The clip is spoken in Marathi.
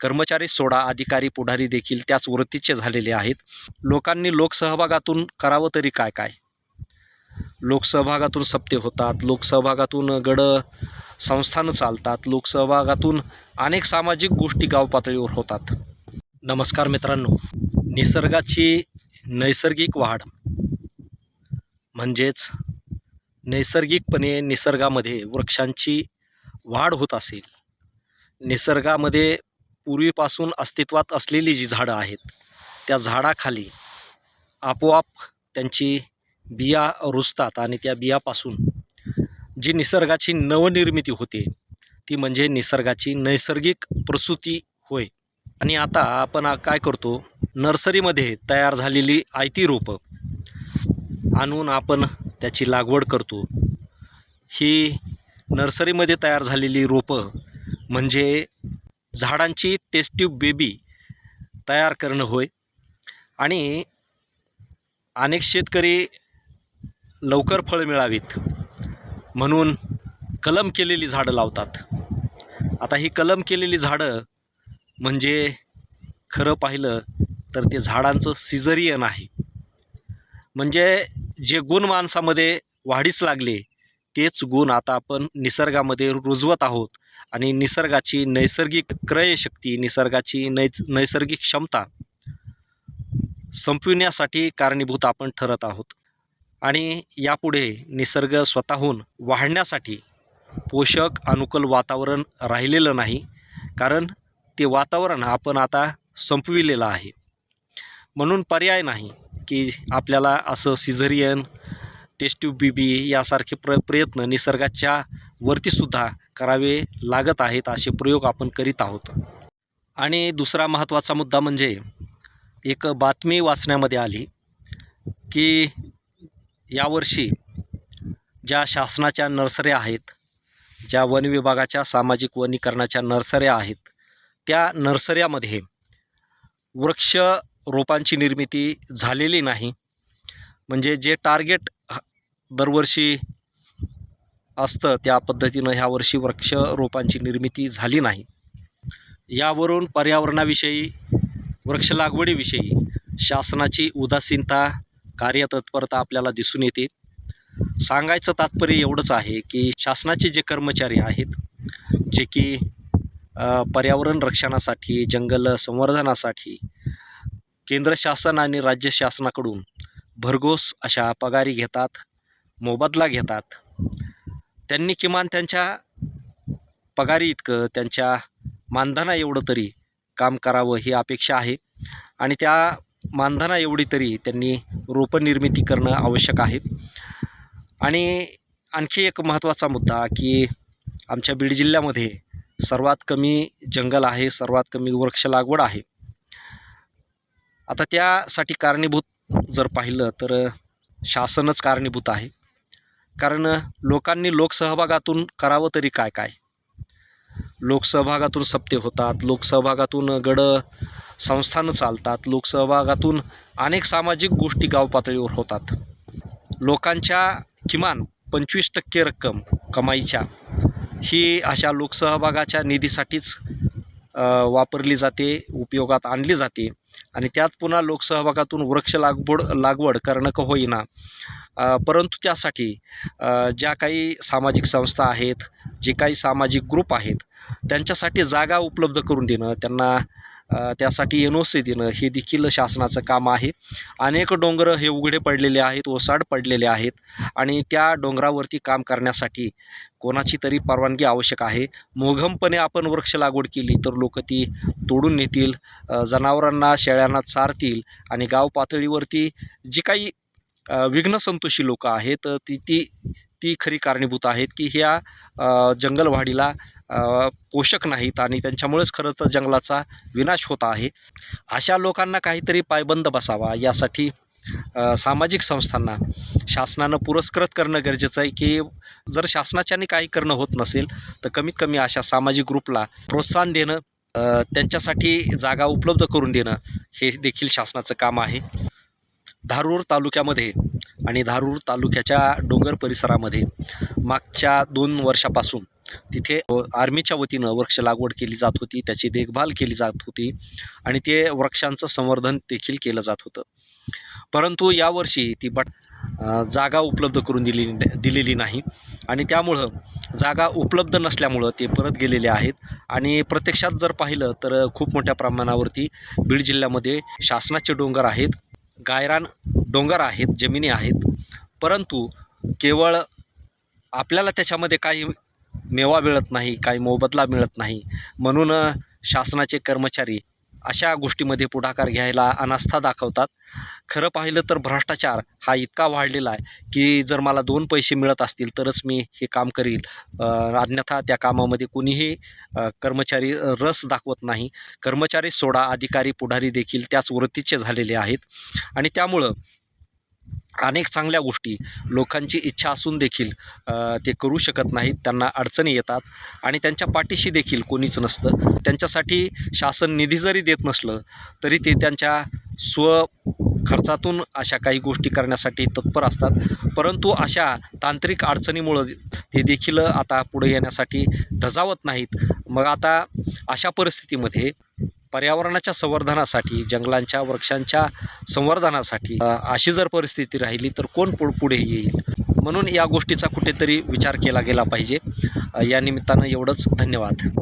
कर्मचारी सोडा अधिकारी पुढारी देखील त्याच वृत्तीचे झालेले आहेत. लोकांनी लोकसहभागातून करावं तरी काय काय? लोकसहभागातून सप्ते होतात लोकसहभागातून गड संस्थानं चालतात लोकसहभागातून अनेक सामाजिक गोष्टी गाव पातळीवर होतात. नमस्कार मित्रांनो. निसर्गाची नैसर्गिक वाढ म्हणजेच नैसर्गिकपणे निसर्गामध्ये वृक्षांची वाढ होत असेल. निसर्गामध्ये पूर्वीपासून अस्तित्वात असलेली जी झाडं आहेत त्या झाडाखाली आपोआप त्यांची बिया रुजतात आणि त्या बियापासून जी निसर्गाची नवनिर्मिती होते ती म्हणजे निसर्गाची नैसर्गिक प्रसूती होय. आणि आता आपण काय करतो नर्सरीमध्ये तयार झालेली आयती रोपं आणून आपण त्याची लागवड करतो. ही नर्सरीमध्ये तयार झालेली रोपं म्हणजे झाडांची टेस्ट्यूब बेबी तयार करणं होय. आणि अनेक शेतकरी लवकर फळ मिळावीत. म्हणून कलम केलेली झाडं लावतात. आता ही कलम केलेली झाडं म्हणजे खरं पाहिलं तर ते झाडांचं सिझरियन आहे. म्हणजे जे गुण माणसामध्ये वाढीस लागले तेच गुण आता आपण निसर्गामध्ये रुजवत आहोत. आणि निसर्गाची नैसर्गिक क्रयशक्ती निसर्गाची नै नैसर्गिक क्षमता संपविण्यासाठी कारणीभूत आपण ठरत आहोत. आणि यापुढे निसर्ग स्वतःहून वाढण्यासाठी पोषक अनुकूल वातावरण राहिलेलं नाही कारण ते वातावरण आपण आता संपविलेलं आहे. म्हणून पर्याय नाही की आपल्याला असं सिझरियन टेस्ट्यूब बीबी यासारखे प्र प्रयत्न निसर्गाच्या वरतीसुद्धा करावे लागत आहेत असे प्रयोग आपण करीत आहोत. आणि दुसरा महत्त्वाचा मुद्दा म्हणजे एक बातमी वाचण्यामध्ये आली की यावर्षी ज्या शासनाच्या नर्सऱ्या आहेत ज्या वन विभागाच्या सामाजिक वनीकरणाच्या नर्सऱ्या आहेत त्या नर्सऱ्यामध्ये वृक्ष रोपांची निर्मिती झालेली नाही. म्हणजे जे टार्गेट दरवर्षी असतं त्या पद्धतीनं ह्या वर्षी वृक्ष रोपांची निर्मिती झाली नाही. यावरून पर्यावरणाविषयी वृक्ष लागवडीविषयी शासनाची उदासीनता कार्यतत्परता आपल्याला दिसून येते. सांगायचं तात्पर्य एवढंच आहे की शासनाचे जे कर्मचारी आहेत जे की पर्यावरण रक्षणासाठी जंगल संवर्धनासाठी केंद्र शासन आणि राज्य शासनाकडून भरघोस अशा पगारी घेतात मोबदला घेतात. त्यांनी किमान त्यांच्या पगारी इतकं त्यांच्या मानधना एवढं तरी काम करावं ही अपेक्षा आहे. आणि त्या मानधना एवढी तरी त्यांनी रोपनिर्मिती करणं आवश्यक आहे. आणि आणखी एक महत्त्वाचा मुद्दा की आमच्या बीड जिल्ह्यामध्ये सर्वात कमी जंगल आहे सर्वात कमी वृक्ष लागवड आहे. आता त्यासाठी कारणीभूत जर पाहिलं तर शासनच कारणीभूत आहे. कारण लोकांनी लोकसहभागातून करावं तरी काय काय? लोकसहभागातून सप्ते होतात लोकसहभागातून गड संस्थानं चालतात लोकसहभागातून अनेक सामाजिक गोष्टी गाव पातळीवर होतात. लोकांच्या किमान पंचवीस टक्के रक्कम कमाईच्या ही अशा लोकसहभागाच्या निधीसाठीच वापरली जाते उपयोगात आणली जाते. आणि त्यात पुन्हा लोकसहभागातून वृक्ष लागवड लागवड करणं का होईना. परंतु त्यासाठी ज्या काही सामाजिक संस्था आहेत जे काही सामाजिक ग्रुप आहेत त्यांच्यासाठी जागा उपलब्ध करून देणं त्यांना त्यासाठी एन ओ सी देणं हे देखील शासनाचं काम आहे. अनेक डोंगर हे उघडे पडलेले आहेत ओसाड पडलेले आहेत आणि त्या डोंगरावरती काम करण्यासाठी कोणाची तरी परवानगी आवश्यक आहे. मोघमपणे आपण वृक्ष लागवड केली तर लोक ती तोडून नेतील जनावरांना शेळ्यांना चारतील आणि गाव पातळीवरती जी काही विघ्नसंतोषी लोक आहेत ती ती ती खरी कारणीभूत आहेत की ह्या जंगलवाढीला पोषक नाहीत आणि त्यांच्यामुळेच खरं तर जंगलाचा विनाश होत आहे. अशा लोकांना काहीतरी पायबंद बसावा यासाठी सामाजिक संस्थांना शासनानं पुरस्कृत करणं गरजेचं आहे की जर शासनाच्याने काही करणं होत नसेल तर कमीत कमी अशा सामाजिक ग्रुपला प्रोत्साहन देणं त्यांच्यासाठी जागा उपलब्ध करून देणं हे देखील शासनाचं काम आहे. धारूर तालुक्यामध्ये आणि धारूर तालुक्याच्या डोंगर परिसरामध्ये मागच्या दोन वर्षापासून तिथे आर्मीच्या वतीनं वृक्ष लागवड केली जात होती त्याची देखभाल केली जात होती आणि ते वृक्षांचं संवर्धन देखील केलं जात होतं. परंतु यावर्षी ती बट जागा उपलब्ध करून दिली दिलेली नाही आणि त्यामुळं जागा उपलब्ध नसल्यामुळं ते परत गेलेले आहेत आणि प्रत्यक्षात जर पाहिलं तर खूप मोठ्या प्रमाणावरती बीड जिल्ह्यामध्ये शासनाचे डोंगर आहेत. गायरान डोंगर आहेत जमिनी आहेत. परंतु केवळ आपल्याला त्याच्यामध्ये काही मेवा मिळत नाही काही मोबदला मिळत नाही. म्हणून शासनाचे कर्मचारी अशा गोष्टीमध्ये पुढाकार घ्यायला अनास्था दाखवतात. खरं पाहिलं तर भ्रष्टाचार हा इतका वाढलेला आहे की जर मला दोन पैसे मिळत असतील तरच मी हे काम करील. अन्यथा त्या कामामध्ये कोणीही कर्मचारी रस दाखवत नाही. कर्मचारी सोडा अधिकारी पुढारी देखील त्याच वृत्तीचे झालेले आहेत. आणि त्यामुळं अनेक चांगल्या गोष्टी लोकांची इच्छा असून देखील ते करू शकत नाहीत त्यांना अडचणी येतात आणि त्यांच्या पाठीशी देखील कोणीच नसतं. त्यांच्यासाठी शासन निधी जरी देत नसलं तरी ते त्यांच्या स्व खर्चातून अशा काही गोष्टी करण्यासाठी तत्पर असतात. परंतु अशा तांत्रिक अडचणीमुळं ते देखील आता पुढे येण्यासाठी धजावत नाहीत. मग आता अशा परिस्थितीमध्ये पर्यावरणाच्या संवर्धनासाठी जंगलांच्या वृक्षांच्या संवर्धनासाठी अशी जर परिस्थिती राहिली तर कोण पु पुढे येईल? म्हणून या गोष्टीचा कुठेतरी विचार केला गेला पाहिजे. या निमित्तानं एवढंच. धन्यवाद.